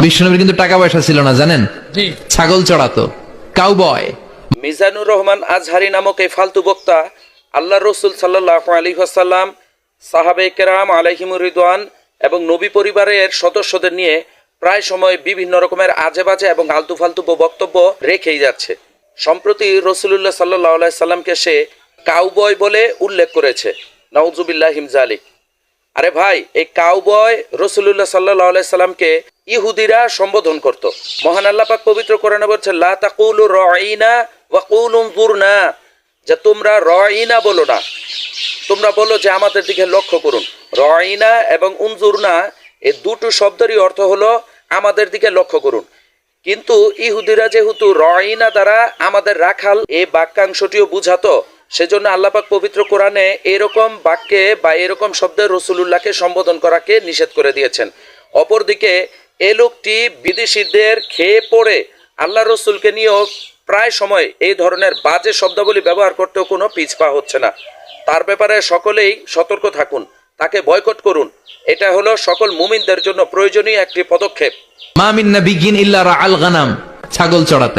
বিষ্ণুনবীর কিন্তু টাকা পয়সা ছিল না জানেন? ছাগল চড়াতো কাউবয় মিজানুর রহমান আজহারি নামক এই ফালতু বক্তা আল্লাহ রসুল সাল্লাহ আলী আসাল্লাম সাহাবে কেরাম আলহিমুর রিদওয়ান এবং নবী পরিবারের সদস্যদের নিয়ে প্রায় সময় বিভিন্ন রকমের আজে বাজে এবং আলতু ফালতু বক্তব্য রেখেই যাচ্ছে। সম্প্রতি রসুল্লাহ সাল্লাহ সাল্লামকে সে কাউবয় বলে উল্লেখ করেছে। নওজুবিল্লাহ হিমজালিক আরে ভাই এই কাউবয় রসুল্লাহ সাল্লাহ সাল্লামকে ইহুদিরা সম্বোধন করত। মহান আল্লাহ পাক পবিত্র কোরআনে বলছে লা ওয়া কুলু না যে তোমরা রাইনা বলো না। তোমরা বলো যে আমাদের দিকে লক্ষ্য করুন। রাইনা এবং উনজুরনা এই দুটো শব্দেরই অর্থ হলো আমাদের দিকে লক্ষ্য করুন। কিন্তু ইহুদিরা যেহেতু রয়না দ্বারা আমাদের রাখাল এই বাক্যাংশটিও বুঝাতো। সেজন্য আল্লাপাক পবিত্র কোরআনে এরকম বাক্যে বা এরকম শব্দে রসুলুল্লাহকে সম্বোধন করাকে নিষেধ করে দিয়েছেন। অপরদিকে এ লোকটি বিদেশিদের খেয়ে পড়ে আল্লাহ রসুলকে নিয়েও প্রায় সময় এই ধরনের বাজে শব্দাবলী ব্যবহার করতেও কোনো পিছপা হচ্ছে না। তার ব্যাপারে সকলেই সতর্ক থাকুন, তাকে বয়কট করুন। এটা হলো সকল মুমিনদের জন্য প্রয়োজনীয় একটি পদক্ষেপ। মামিন নাবিগিন ইল্লারা আল গানাম, ছাগল চড়াতেন